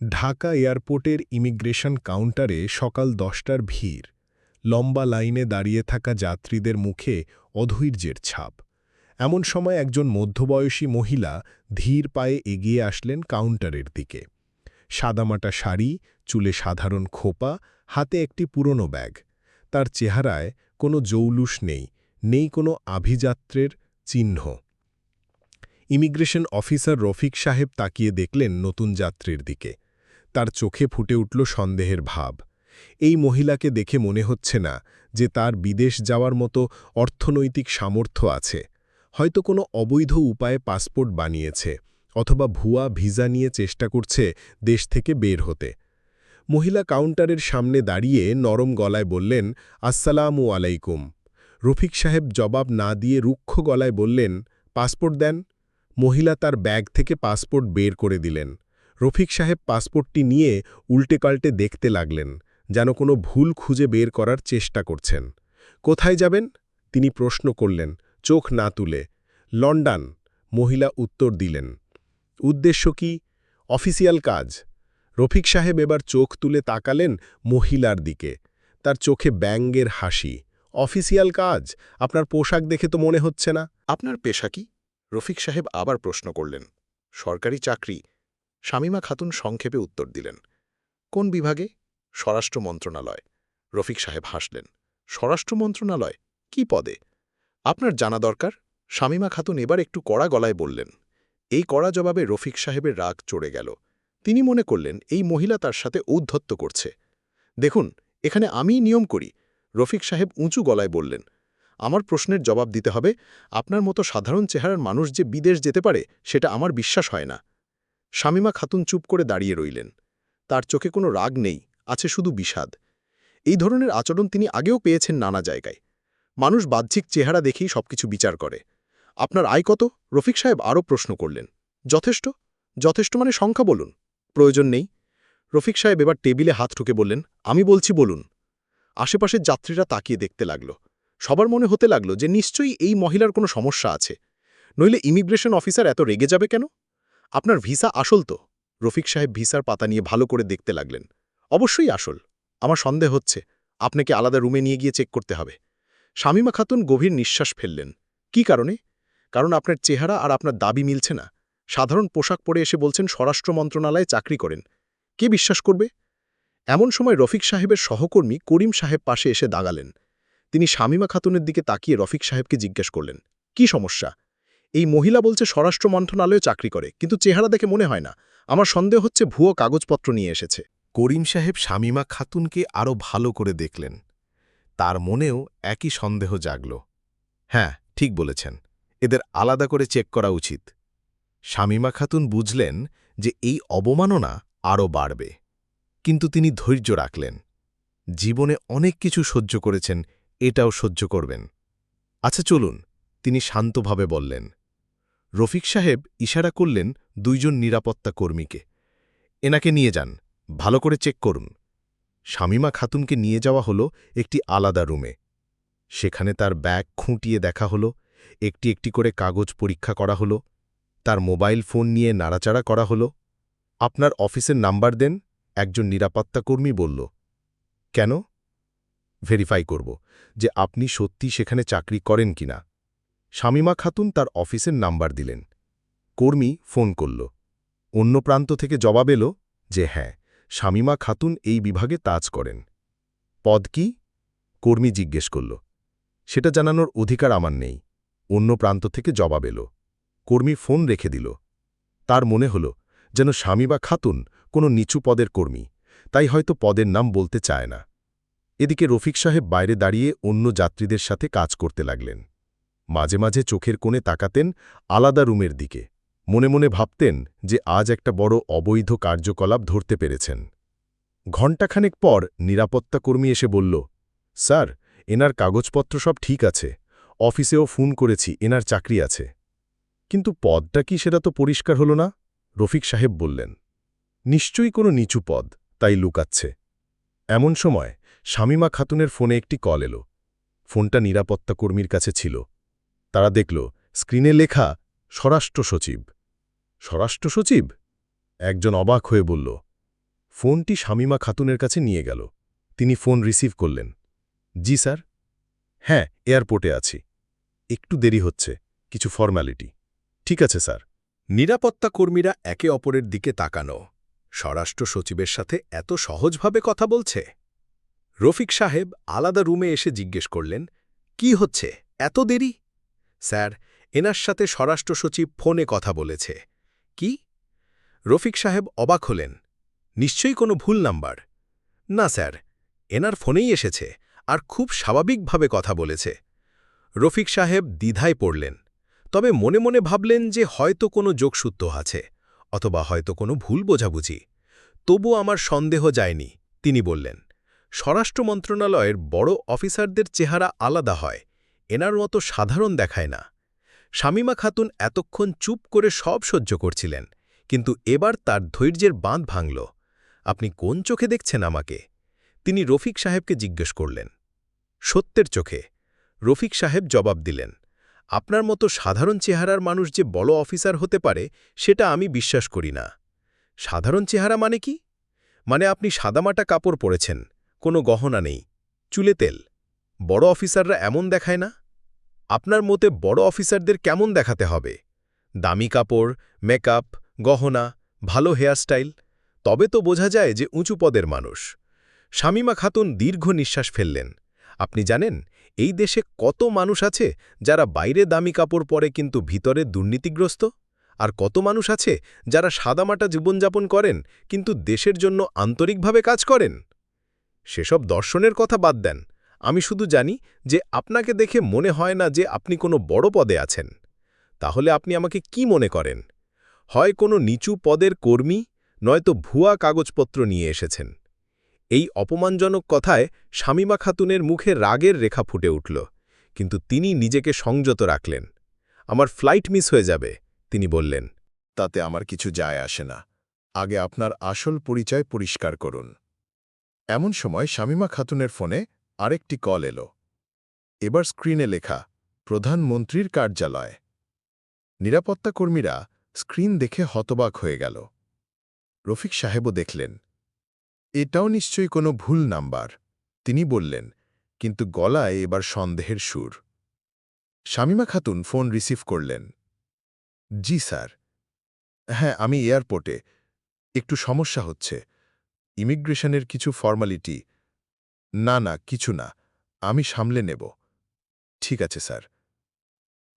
ঢাকা এয়ারপোর্টের ইমিগ্রেশন কাউন্টারে সকাল দশটার ভিড়। লম্বা লাইনে দাঁড়িয়ে থাকা যাত্রীদের মুখে অধৈর্যের ছাপ। এমন সময় একজন মধ্যবয়সী মহিলা ধীর পায়ে এগিয়ে আসলেন কাউন্টারের দিকে। সাদামাটা শাড়ি, চুলে সাধারণ খোপা, হাতে একটি পুরনো ব্যাগ। তার চেহারায় কোনো জৌলুস নেই নেই কোনো আভিযাত্রের চিহ্ন। ইমিগ্রেশন অফিসার রফিক সাহেব তাকিয়ে দেখলেন নতুন যাত্রীর দিকে। তার চোখে ফুটে উঠল সন্দেহের ভাব। এই মহিলাকে দেখে মনে হচ্ছে না যে তার বিদেশ যাওয়ার মতো অর্থনৈতিক সামর্থ্য আছে। হয়তো কোনো অবৈধ উপায়ে পাসপোর্ট বানিয়েছে অথবা ভুয়া ভিসা নিয়ে চেষ্টা করছে দেশ থেকে বের হতে। মহিলা কাউন্টারের সামনে দাঁড়িয়ে নরম গলায় বললেন, আসসালামু আলাইকুম। রফিক সাহেব জবাব না দিয়ে রুক্ষ গলায় বললেন, পাসপোর্ট দেন। মহিলা তার ব্যাগ থেকে পাসপোর্ট বের করে দিলেন। রফিক সাহেব পাসপোর্টটি নিয়ে উল্টে পাল্টে দেখতে লাগলেন, যেন কোনো ভুল খুঁজে বের করার চেষ্টা করছেন। কোথায় যাবেন? তিনি প্রশ্ন করলেন, চোখ না তুলে। লন্ডন, মহিলা উত্তর দিলেন। উদ্দেশ্য কি? অফিসিয়াল কাজ। রফিক সাহেব এবার চোখ তুলে তাকালেন মহিলার দিকে। তার চোখে ব্যাঙ্গের হাসি। অফিসিয়াল কাজ? আপনার পোশাক দেখে তো মনে হচ্ছে না? আপনার পেশা কি? রফিক সাহেব আবার প্রশ্ন করলেন। সরকারি চাকরি? শামিমা খাতুন সংক্ষেপে উত্তর দিলেন, কোন বিভাগে? স্বরাষ্ট্র মন্ত্রণালয়। রফিক সাহেব হাসলেন, স্বরাষ্ট্র মন্ত্রণালয়? কি পদে? আপনার জানা দরকার? শামিমা খাতুন এবার একটু কড়া গলায় বললেন, এই কড়া জবাবে রফিক সাহেবের রাগ চড়ে গেল। তিনি মনে করলেন এই মহিলা তার সাথে ঔদ্ধত্য করছে। দেখুন, এখানে আমিই নিয়ম করি। রফিক সাহেব উঁচু গলায় বললেন, আমার প্রশ্নের জবাব দিতে হবে। আপনার মতো সাধারণ চেহারার মানুষ যে বিদেশ যেতে পারে, সেটা আমার বিশ্বাস হয় না। শামিমা খাতুন চুপ করে দাঁড়িয়ে রইলেন। তার চোখে কোনো রাগ নেই, আছে শুধু বিষাদ। এই ধরনের আচরণ তিনি আগেও পেয়েছেন নানা জায়গায়। মানুষ বাহ্যিক চেহারা দেখেই সবকিছু বিচার করে। আপনার আয় কত? রফিক সাহেব আরও প্রশ্ন করলেন। যথেষ্ট? যথেষ্ট মানে সংখ্যা বলুন। প্রয়োজন নেই। রফিক সাহেব এবার টেবিলে হাত ঠুকে বললেন, আমি বলছি বলুন। আশেপাশের যাত্রীরা তাকিয়ে দেখতে লাগল। সবার মনে হতে লাগল যে নিশ্চয়ই এই মহিলার কোনো সমস্যা আছে। নইলে ইমিগ্রেশন অফিসার এত রেগে যাবে কেন? আপনার ভিসা আসল তো? রফিক সাহেব ভিসার পাতা নিয়ে ভালো করে দেখতে লাগলেন। অবশ্যই আসল। আমার সন্দেহ হচ্ছে, আপনাকে আলাদা রুমে নিয়ে গিয়ে চেক করতে হবে। শামিমা খাতুন গভীর নিঃশ্বাস ফেললেন। কি কারণে? কারণ আপনার চেহারা আর আপনার দাবি মিলছে না। সাধারণ পোশাক পরে এসে বলছেন স্বরাষ্ট্র মন্ত্রণালয়ে চাকরি করেন। কে বিশ্বাস করবে? এমন সময় রফিক সাহেবের সহকর্মী করিম সাহেব পাশে এসে দাগালেন তিনি শামিমা খাতুনের দিকে তাকিয়ে রফিক সাহেবকে জিজ্ঞেস করলেন, কি সমস্যা? এই মহিলা বলছে স্বরাষ্ট্র মন্ত্রণালয়ে চাকরি করে, কিন্তু চেহারা দেখে মনে হয় না। আমার সন্দেহ হচ্ছে ভুয়ো কাগজপত্র নিয়ে এসেছে। করিম সাহেব শামিমা খাতুনকে আরও ভালো করে দেখলেন। তার মনেও একই সন্দেহ জাগল। হ্যাঁ ঠিক বলেছেন। এদের আলাদা করে চেক করা উচিত। শামিমা খাতুন বুঝলেন যে এই অবমাননা আরও বাড়বে। কিন্তু তিনি ধৈর্য রাখলেন। জীবনে অনেক কিছু সহ্য করেছেন, এটাও সহ্য করবেন। আচ্ছা চলুন। তিনি শান্তভাবে বললেন রফিক সাহেব ইশারা করলেন দুইজন নিরাপত্তা কর্মীকে। এনাকে নিয়ে যান, ভালো করে চেক করুন। শামিমা খাতুনকে নিয়ে যাওয়া হলো একটি আলাদা রুমে। সেখানে তার ব্যাগ খুঁটিয়ে দেখা হলো, একটি একটি করে কাগজ পরীক্ষা করা হলো, তার মোবাইল ফোন নিয়ে নাড়াচাড়া করা হলো। আপনার অফিসের নাম্বার দেন, একজন নিরাপত্তা কর্মী বলল, কেন? ভেরিফাই করব যে আপনি সত্যি সেখানে চাকরি করেন কিনা। শামিমা খাতুন তার অফিসের নাম্বার দিলেন। কর্মী ফোন করল। অন্য প্রান্ত থেকে জবাব এলো যে হ্যাঁ শামিমা খাতুন এই বিভাগে তাজ করেন। পদ কি? কর্মী জিজ্ঞেস করল। সেটা জানানোর অধিকার আমার নেই। অন্য প্রান্ত থেকে জবাব এলো। কর্মী ফোন রেখে দিল। তার মনে হল যেন স্বামী বা খাতুন কোনো নিচু পদের কর্মী, তাই হয়তো পদের নাম বলতে চায় না। এদিকে রফিক সাহেব বাইরে দাঁড়িয়ে অন্য যাত্রীদের সাথে কাজ করতে লাগলেন। মাঝে মাঝে চোখের কোণে তাকাতেন আলাদা রুমের দিকে। মনে মনে ভাবতেন যে আজ একটা বড় অবৈধ কার্যকলাপ ধরতে পেরেছেন। ঘণ্টাখানেক পর নিরাপত্তা কর্মী এসে বলল, স্যার, এনার কাগজপত্র সব ঠিক আছে। অফিসেও ফোন করেছি, এনার চাকরি আছে। কিন্তু পদটা কি সেটা তো পরিষ্কার হল না? রফিক সাহেব বললেন, নিশ্চয়ই কোনো নিচু পদ, তাই লুকাচ্ছে। এমন সময় শামিমা খাতুনের ফোনে একটি কল এলো। ফোনটা নিরাপত্তা কর্মীর কাছে ছিল। তারা দেখল, স্ক্রিনে লেখা, স্বরাষ্ট্র সচিব। স্বরাষ্ট্র সচিব? একজন অবাক হয়ে বলল, ফোনটি শামিমা খাতুনের কাছে নিয়ে গেল। তিনি ফোন রিসিভ করলেন। জি, স্যার। হ্যাঁ এয়ারপোর্টে আছি। একটু দেরি হচ্ছে, কিছু ফর্ম্যালিটি ঠিক আছে, স্যার। নিরাপত্তা কর্মীরা একে অপরের দিকে তাকানো। স্বরাষ্ট্র সচিবের সাথে এত সহজভাবে কথা বলছে? রফিক সাহেব আলাদা রুমে এসে জিজ্ঞেস করলেন, কি হচ্ছে? এত দেরি? স্যার, এনার সাথে স্বরাষ্ট্র সচিব ফোনে কথা বলেছে। কি? রফিক সাহেব অবাক হলেন। নিশ্চয়ই কোনো ভুল নাম্বার? না, স্যার, এনার ফোনেই এসেছে আর খুব স্বাভাবিকভাবে কথা বলেছে। রফিক সাহেব দ্বিধায় পড়লেন, তবে মনে মনে ভাবলেন যে হয়তো কোনো যোগসূত্র আছে অথবা হয়তো কোনো ভুল বোঝাবুঝি। তবু আমার সন্দেহ যায়নি, তিনি বললেন, স্বরাষ্ট্র মন্ত্রণালয়ের বড় অফিসারদের চেহারা আলাদা হয় এনার মতো সাধারণ দেখায় না। শামিমা খাতুন এতক্ষণ চুপ করে সব সহ্য করছিলেন, কিন্তু এবার তার ধৈর্যের বাঁধ ভাঙল। আপনি কোন চোখে দেখছেন আমাকে? তিনি রফিক সাহেবকে জিজ্ঞেস করলেন। সত্যের চোখে। রফিক সাহেব জবাব দিলেন, আপনার মতো সাধারণ চেহারার মানুষ যে বড় অফিসার হতে পারে, সেটা আমি বিশ্বাস করি না। সাধারণ চেহারা মানে কি? মানে আপনি সাদামাটা কাপড় পরেছেন, কোনো গহনা নেই, চুলে তেল। বড় অফিসাররা এমন দেখায় না? আপনার মতে বড় অফিসারদের কেমন দেখাতে হবে? দামি কাপড়, মেকআপ, গহনা, ভালো হেয়ারস্টাইল? তবে তো বোঝা যায় যে উঁচু পদের মানুষ। শামিমা খাতুন দীর্ঘ নিঃশ্বাস ফেললেন। আপনি জানেন, এই দেশে কত মানুষ আছে যারা বাইরে দামি কাপড় পরে কিন্তু ভিতরে দুর্নীতিগ্রস্ত? আর কত মানুষ আছে যারা সাদামাটা জীবনযাপন করেন কিন্তু দেশের জন্য আন্তরিকভাবে কাজ করেন? সেসব দর্শনের কথা বাদ দেন। আমি শুধু জানি যে আপনাকে দেখে মনে হয় না যে আপনি কোনো বড় পদে আছেন। তাহলে আপনি আমাকে কি মনে করেন? হয় কোনো নিচু পদের কর্মী, নয়তো ভুয়া কাগজপত্র নিয়ে এসেছেন। এই অপমানজনক কথায় শামিমা খাতুনের মুখে রাগের রেখা ফুটে উঠল, কিন্তু তিনি নিজেকে সংযত রাখলেন। আমার ফ্লাইট মিস হয়ে যাবে তিনি বললেন। তাতে আমার কিছু যায় আসে না। আগে আপনার আসল পরিচয় পরিষ্কার করুন। এমন সময় শামিমা খাতুনের ফোনে আরেকটি কল এলো। এবার স্ক্রিনে লেখা প্রধানমন্ত্রীর কার্যালয়। নিরাপত্তা কর্মীরা স্ক্রিন দেখে হতবাক হয়ে গেল। রফিক সাহেবও দেখলেন। এটাও নিশ্চয়ই কোনো ভুল নাম্বার, তিনি বললেন, কিন্তু গলায় এবার সন্দেহের সুর। শামিমা খাতুন ফোন রিসিভ করলেন। জি, স্যার। হ্যাঁ আমি এয়ারপোর্টে। একটু সমস্যা হচ্ছে। ইমিগ্রেশনের কিছু ফর্মালিটি না না, কিছু না, আমি সামলে নেব। ঠিক আছে, স্যার।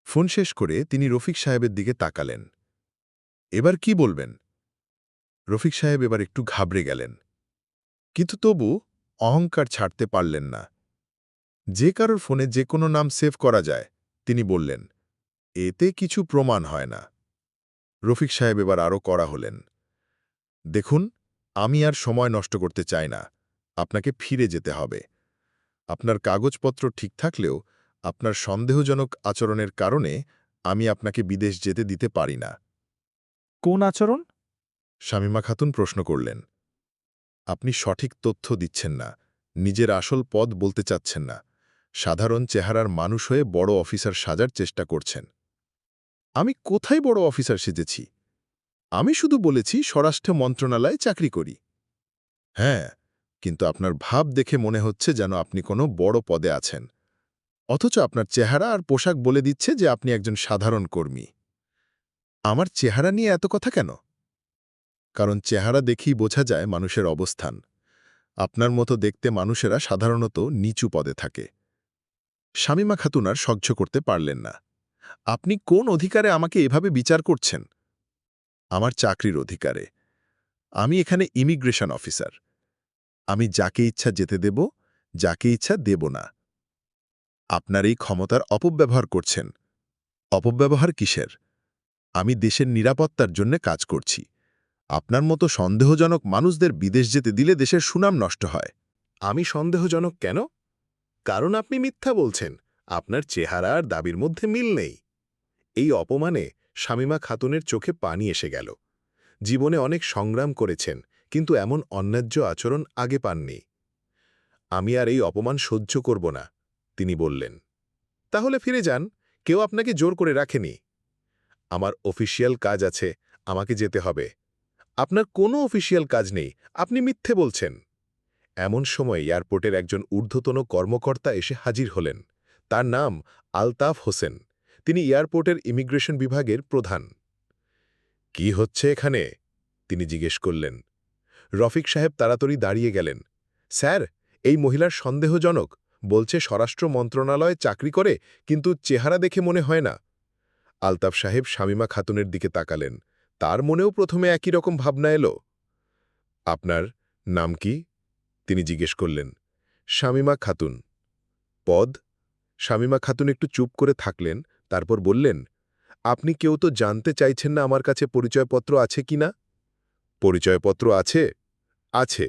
ফোন শেষ করে তিনি রফিক সাহেবের দিকে তাকালেন। এবার কি বলবেন? রফিক সাহেব এবার একটু ঘাবড়ে গেলেন। কিন্তু তবু অহংকার ছাড়তে পারলেন না। যে কারোর ফোনে যে কোনো নাম সেভ করা যায়, তিনি বললেন, এতে কিছু প্রমাণ হয় না। রফিক সাহেব এবার আরও করা হলেন, দেখুন, আমি আর সময় নষ্ট করতে চাই না। আপনাকে ফিরে যেতে হবে। আপনার কাগজপত্র ঠিক থাকলেও আপনার সন্দেহজনক আচরণের কারণে আমি আপনাকে বিদেশ যেতে দিতে পারি না। কোন আচরণ? শামিমা খাতুন প্রশ্ন করলেন। আপনি সঠিক তথ্য দিচ্ছেন না নিজের আসল পদ বলতে চাচ্ছেন না। সাধারণ চেহারার মানুষ হয়ে বড় অফিসার সাজার চেষ্টা করছেন। আমি কোথায় বড় অফিসার সেজেছি? আমি শুধু বলেছি স্বরাষ্ট্র মন্ত্রণালয়ে চাকরি করি। হ্যাঁ কিন্তু আপনার ভাব দেখে মনে হচ্ছে যেন আপনি কোনো বড় পদে আছেন। অথচ আপনার চেহারা আর পোশাক বলে দিচ্ছে যে আপনি একজন সাধারণ কর্মী। আমার চেহারা নিয়ে এত কথা কেন? কারণ চেহারা দেখেই বোঝা যায় মানুষের অবস্থান। আপনার মতো দেখতে মানুষেরা সাধারণত নিচু পদে থাকে। শামিমা খাতুন আর সহ্য করতে পারলেন না। আপনি কোন অধিকারে আমাকে এভাবে বিচার করছেন? আমার চাকরির অধিকারে। আমি এখানে ইমিগ্রেশন অফিসার। আমি যাকে ইচ্ছা যেতে দেব, যাকে ইচ্ছা দেব না। আপনার এই ক্ষমতার অপব্যবহার করছেন। অপব্যবহার কিসের? আমি দেশের নিরাপত্তার জন্য কাজ করছি। আপনার মতো সন্দেহজনক মানুষদের বিদেশ যেতে দিলে দেশের সুনাম নষ্ট হয়। আমি সন্দেহজনক কেন? কারণ আপনি মিথ্যা বলছেন। আপনার চেহারা আর দাবির মধ্যে মিল নেই। এই অপমানে শামিমা খাতুনের চোখে পানি এসে গেল। জীবনে অনেক সংগ্রাম করেছেন। কিন্তু এমন অন্যায্য আচরণ আগে পাননি। আমি আর এই অপমান সহ্য করব না, তিনি বললেন। তাহলে ফিরে যান, কেউ আপনাকে জোর করে রাখেনি। আমার অফিসিয়াল কাজ আছে, আমাকে যেতে হবে। আপনার কোনো অফিসিয়াল কাজ নেই, আপনি মিথ্যে বলছেন। এমন সময় এয়ারপোর্টের একজন ঊর্ধ্বতন কর্মকর্তা এসে হাজির হলেন। তার নাম আলতাফ হোসেন, তিনি এয়ারপোর্টের ইমিগ্রেশন বিভাগের প্রধান। কি হচ্ছে এখানে? তিনি জিজ্ঞেস করলেন। রফিক সাহেব তাড়াতাড়ি দাঁড়িয়ে গেলেন। স্যার, এই মহিলার সন্দেহজনক। বলছে স্বরাষ্ট্র মন্ত্রণালয়ে চাকরি করে, কিন্তু চেহারা দেখে মনে হয় না। আলতাফ সাহেব শামিমা খাতুনের দিকে তাকালেন। তার মনেও প্রথমে একই রকম ভাবনা এলো। আপনার নাম কি? তিনি জিজ্ঞেস করলেন। শামিমা খাতুন। পদ? শামিমা খাতুন একটু চুপ করে থাকলেন, তারপর বললেন, আপনি কেউ তো জানতে চাইছেন না আমার কাছে পরিচয়পত্র আছে কি না? পরিচয়পত্র আছে? আছে।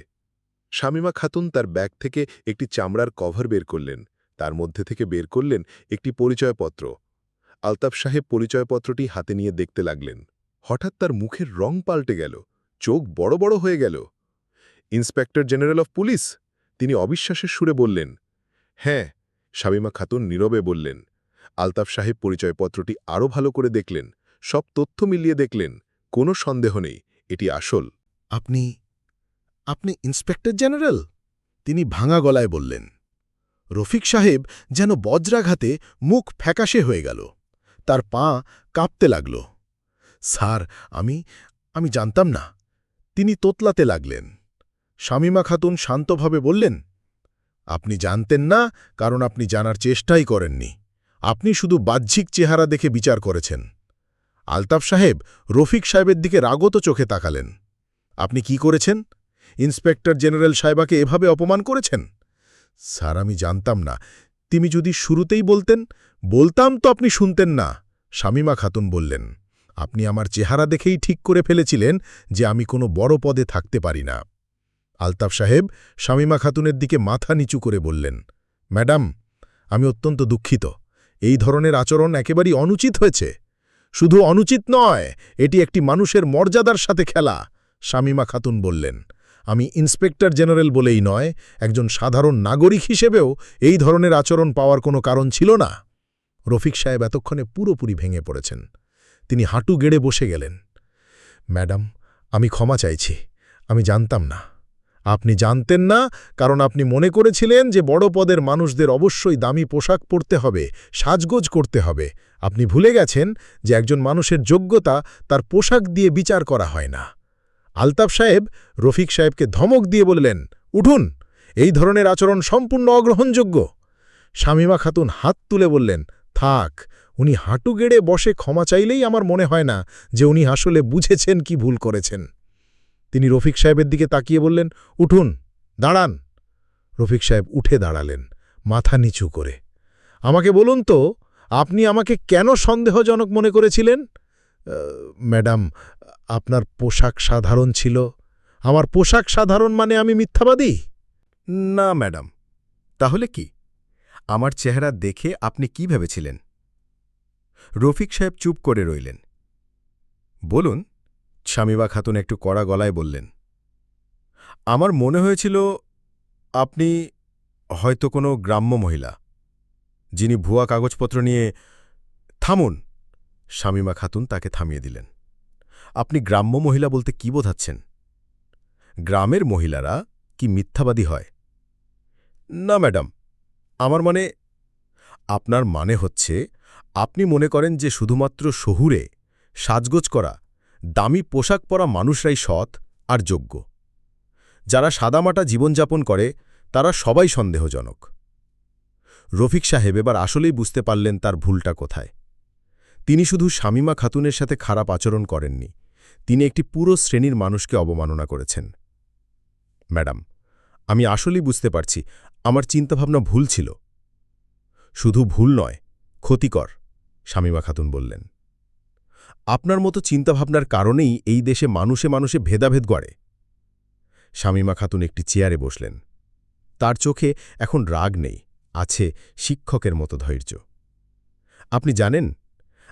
শামিমা খাতুন তার ব্যাগ থেকে একটি চামড়ার কভার বের করলেন। তার মধ্যে থেকে বের করলেন একটি পরিচয়পত্র। আলতাফ সাহেব পরিচয়পত্রটি হাতে নিয়ে দেখতে লাগলেন। হঠাৎ তার মুখের রং পাল্টে গেল, চোখ বড় বড় হয়ে গেল। Inspector general of police? তিনি অবিশ্বাসের সুরে বললেন হ্যাঁ শামিমা খাতুন নীরবে বললেন। আলতাফ সাহেব পরিচয়পত্রটি আরও ভালো করে দেখলেন, সব তথ্য মিলিয়ে দেখলেন, কোনো সন্দেহ নেই, এটি আসল। আপনি আপনি ইন্সপেক্টর জেনারেল? তিনি ভাঙা গলায় বললেন, রফিক সাহেব যেন বজ্রাঘাতে মুখ ফ্যাকাশে হয়ে গেল, তার পা কাঁপতে লাগল। স্যার, আমি আমি জানতাম না। তিনি তোতলাতে লাগলেন। শামিমা খাতুন শান্তভাবে বললেন, আপনি জানতেন না, কারণ আপনি জানার চেষ্টাই করেননি। আপনি শুধু বাহ্যিক চেহারা দেখে বিচার করেছেন। আলতাফ সাহেব রফিক সাহেবের দিকে রাগত চোখে তাকালেন। আপনি কি করেছেন? ইন্সপেক্টর জেনারেল সাহেবাকে এভাবে অপমান করেছেন? স্যার, আমি জানতাম না। তিনি যদি শুরুতেই বলতেন, বলতাম তো আপনি শুনতেন না, শামিমা খাতুন বললেন। আপনি আমার চেহারা দেখেই ঠিক করে ফেলেছিলেন যে আমি কোনো বড় পদে থাকতে পারি না। আলতাফ সাহেব শামিমা খাতুনের দিকে মাথা নিচু করে বললেন, ম্যাডাম, আমি অত্যন্ত দুঃখিত। এই ধরনের আচরণ একেবারেই অনুচিত হয়েছে। শুধু অনুচিত নয়, এটি একটি মানুষের মর্যাদার সাথে খেলা, শামিমা খাতুন বললেন। আমি ইন্সপেক্টর জেনারেল বলেই নয়, একজন সাধারণ নাগরিক হিসেবেও এই ধরনের আচরণ পাওয়ার কোনো কারণ ছিল না। রফিক সাহেব এতক্ষণে পুরোপুরি ভেঙে পড়েছেন। তিনি হাঁটু গেড়ে বসে গেলেন। ম্যাডাম, আমি ক্ষমা চাইছি, আমি জানতাম না। আপনি জানতেন না, কারণ আপনি মনে করেছিলেন যে বড় পদের মানুষদের অবশ্যই দামি পোশাক পরতে হবে, সাজগোজ করতে হবে। আপনি ভুলে গেছেন যে একজন মানুষের যোগ্যতা তার পোশাক দিয়ে বিচার করা হয় না। আলতাফ সাহেব রফিক সাহেবকে ধমক দিয়ে বললেন উঠুন এই ধরনের আচরণ সম্পূর্ণ অগ্রহণযোগ্য। শামিমা খাতুন হাত তুলে বললেন থাক উনি হাঁটু গেড়ে বসে ক্ষমা চাইলেই আমার মনে হয় না যে উনি আসলে বুঝেছেন কি ভুল করেছেন। তিনি রফিক সাহেবের দিকে তাকিয়ে বললেন উঠুন দাঁড়ান। রফিক সাহেব উঠে দাঁড়ালেন মাথা নিচু করে। আমাকে বলুন তো আপনি আমাকে কেন সন্দেহজনক মনে করেছিলেন? "আহ, ম্যাডাম, আপনার পোশাক সাধারণ ছিল। আমার পোশাক সাধারণ মানে আমি মিথ্যাবাদী? না, ম্যাডাম। তাহলে কি? আমার চেহারা দেখে আপনি কি ভেবেছিলেন? রফিক সাহেব চুপ করে রইলেন। বলুন শামিবা খাতুন একটু কড়া গলায় বললেন, আমার মনে হয়েছিল আপনি হয়তো কোনো গ্রাম্য মহিলা, যিনি ভুয়া কাগজপত্র নিয়ে, থামুন শামিমা খাতুন তাকে থামিয়ে দিলেন। আপনি গ্রাম্য মহিলা বলতে কি বোঝাচ্ছেন? গ্রামের মহিলারা কি মিথ্যাবাদী হয়? না, ম্যাডাম। আমার মানে আপনার মানে হচ্ছে আপনি মনে করেন যে শুধুমাত্র শহুরে সাজগোজ করা, দামি পোশাক পরা মানুষরাই সৎ আর যোগ্য। যারা সাদামাটা জীবনযাপন করে, তারা সবাই সন্দেহজনক। রফিক সাহেব এবার আসলেই বুঝতে পারলেন তার ভুলটা কোথায়। তিনি শুধু শামিমা খাতুনের সাথে খারাপ আচরণ করেননি, তিনি একটি পুরো শ্রেণির মানুষকে অবমাননা করেছেন। ম্যাডাম, আমি আসলেই বুঝতে পারছি, আমার চিন্তাভাবনা ভুল ছিল। শুধু ভুল নয়, ক্ষতিকর, শামিমা খাতুন বললেন। আপনার মতো চিন্তাভাবনার কারণেই এই দেশে মানুষে মানুষে ভেদাভেদ গড়ে। শামিমা খাতুন একটি চেয়ারে বসলেন। তার চোখে এখন রাগ নেই, আছে শিক্ষকের মতো ধৈর্য। আপনি জানেন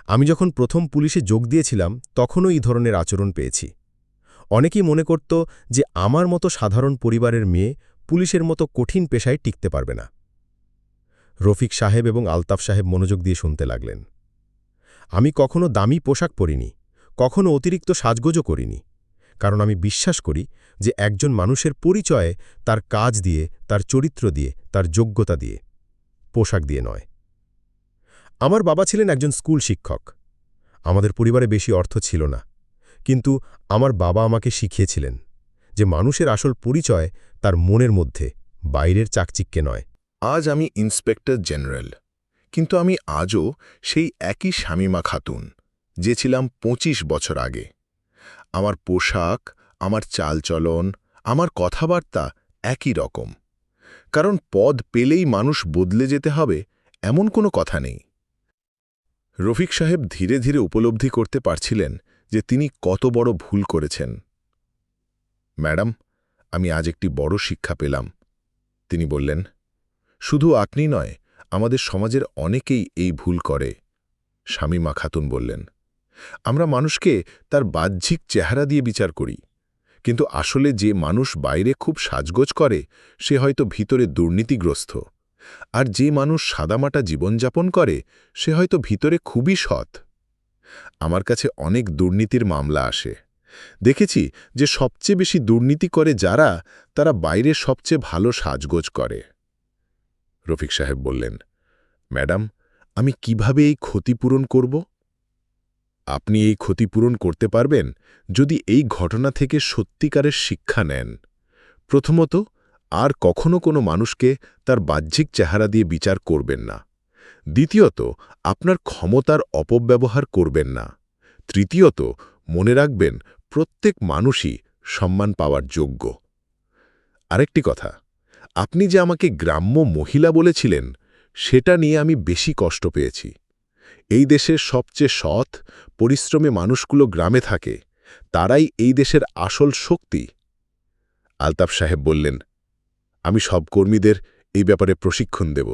আমি যখন প্রথম পুলিশে যোগ দিয়েছিলাম, তখনও এই ধরনের আচরণ পেয়েছি। অনেকেই মনে করত যে আমার মতো সাধারণ পরিবারের মেয়ে পুলিশের মতো কঠিন পেশায় টিকতে পারবে না। রফিক সাহেব এবং আলতাফ সাহেব মনোযোগ দিয়ে শুনতে লাগলেন। আমি কখনো দামি পোশাক পরিনি, কখনো অতিরিক্ত সাজগোজও করিনি, কারণ আমি বিশ্বাস করি যে একজন মানুষের পরিচয়ে তার কাজ দিয়ে, তার চরিত্র দিয়ে, তার যোগ্যতা দিয়ে, পোশাক দিয়ে নয়। আমার বাবা ছিলেন একজন স্কুল শিক্ষক। আমাদের পরিবারে বেশি অর্থ ছিল না। কিন্তু আমার বাবা আমাকে শিখিয়েছিলেন যে মানুষের আসল পরিচয় তার মনের মধ্যে, বাইরের চাকচিক্যে নয়। আজ আমি ইন্সপেক্টর জেনারেল, কিন্তু আমি আজও সেই একই শামিমা খাতুন, যে ছিলাম ২৫ বছর আগে। আমার পোশাক, আমার চালচলন, আমার কথাবার্তা একই রকম। কারণ পদ পেলেই মানুষ বদলে যেতে হবে, এমন কোনো কথা নেই। রফিক সাহেব ধীরে ধীরে উপলব্ধি করতে পারছিলেন যে তিনি কত বড় ভুল করেছেন। ম্যাডাম, আমি আজ একটি বড় শিক্ষা পেলাম। তিনি বললেন, শুধু আপনি নয়, আমাদের সমাজের অনেকেই এই ভুল করে। শামীমা খাতুন বললেন, আমরা মানুষকে তার বাহ্যিক চেহারা দিয়ে বিচার করি, কিন্তু আসলে যে মানুষ বাইরে খুব সাজগোজ করে, সে হয়তো ভিতরে দুর্নীতিগ্রস্ত। আর যে মানুষ সাদামাটা জীবনযাপন করে, সে হয়তো ভিতরে খুবই সৎ। আমার কাছে অনেক দুর্নীতির মামলা আসে। দেখেছি যে সবচেয়ে বেশি দুর্নীতি করে যারা, তারা বাইরে সবচেয়ে ভালো সাজগোজ করে। রফিক সাহেব বললেন, ম্যাডাম, আমি কীভাবে এই ক্ষতিপূরণ করব? আপনি এই ক্ষতিপূরণ করতে পারবেন যদি এই ঘটনা থেকে সত্যিকারের শিক্ষা নেন। প্রথমত আর কখনো কোনো মানুষকে তার বাহ্যিক চেহারা দিয়ে বিচার করবেন না। দ্বিতীয়ত, আপনার ক্ষমতার অপব্যবহার করবেন না। তৃতীয়ত, মনে রাখবেন প্রত্যেক মানুষই সম্মান পাওয়ার যোগ্য। আরেকটি কথা, আপনি যে আমাকে গ্রাম্য মহিলা বলেছিলেন, সেটা নিয়ে আমি বেশি কষ্ট পেয়েছি। এই দেশের সবচেয়ে সৎ, পরিশ্রমে মানুষগুলো গ্রামে থাকে, তারাই এই দেশের আসল শক্তি। আলতাফ সাহেব বললেন আমি সব কর্মীদের এই ব্যাপারে প্রশিক্ষণ দেব।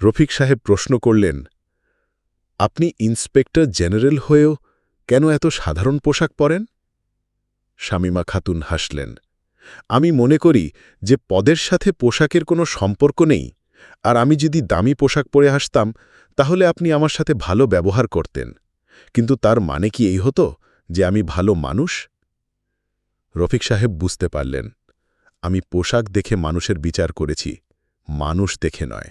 রফিক সাহেব প্রশ্ন করলেন, আপনি ইন্সপেক্টর জেনারেল হয়েও কেন এত সাধারণ পোশাক পরেন? শামিমা খাতুন হাসলেন, আমি মনে করি যে পদের সাথে পোশাকের কোনো সম্পর্ক নেই, আর আমি যদি দামি পোশাক পরে আসতাম, তাহলে আপনি আমার সাথে ভালো ব্যবহার করতেন। কিন্তু তার মানে কি এই হতো যে আমি ভালো মানুষ? রফিক সাহেব বুঝতে পারলেন আমি পোশাক দেখে মানুষের বিচার করেছি, মানুষ দেখে নয়।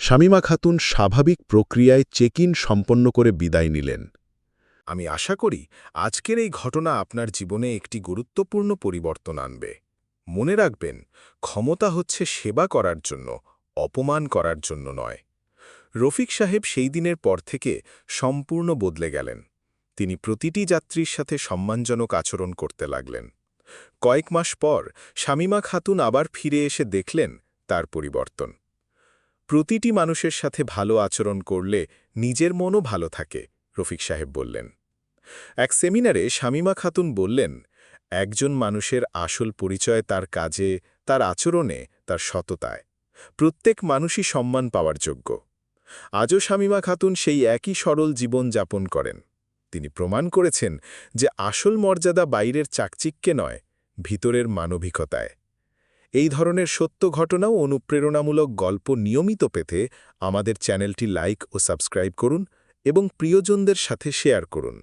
শামিমা খাতুন স্বাভাবিক প্রক্রিয়ায় চেক ইন সম্পন্ন করে বিদায় নিলেন। আমি আশা করি আজকের এই ঘটনা আপনার জীবনে একটি গুরুত্বপূর্ণ পরিবর্তন আনবে। মনে রাখবেন, ক্ষমতা হচ্ছে সেবা করার জন্য, অপমান করার জন্য নয়। রফিক সাহেব সেই দিনের পর থেকে সম্পূর্ণ বদলে গেলেন। তিনি প্রতিটি যাত্রীর সাথে সম্মানজনক আচরণ করতে লাগলেন। কয়েক মাস পর শামিমা খাতুন আবার ফিরে এসে দেখলেন তার পরিবর্তন। প্রতিটি মানুষের সাথে ভালো আচরণ করলে নিজের মনও ভালো থাকে, রফিক সাহেব বললেন। এক সেমিনারে শামিমা খাতুন বললেন, একজন মানুষের আসল পরিচয় তার কাজে, তার আচরণে, তার সততায়। প্রত্যেক মানুষই সম্মান পাওয়ার যোগ্য। আজও শামিমা খাতুন সেই একই সরল জীবন যাপন করেন। তিনি প্রমাণ করেছেন যে আসল মর্যাদা বাইরের চাকচিক্যে নয় ভিতরের মানবিকতায়। এই ধরনের সত্য ঘটনাও অনুপ্রেরণামূলক গল্প নিয়মিত পেতে আমাদের চ্যানেলটি লাইক ও সাবস্ক্রাইব করুন এবং প্রিয়জনদের সাথে শেয়ার করুন।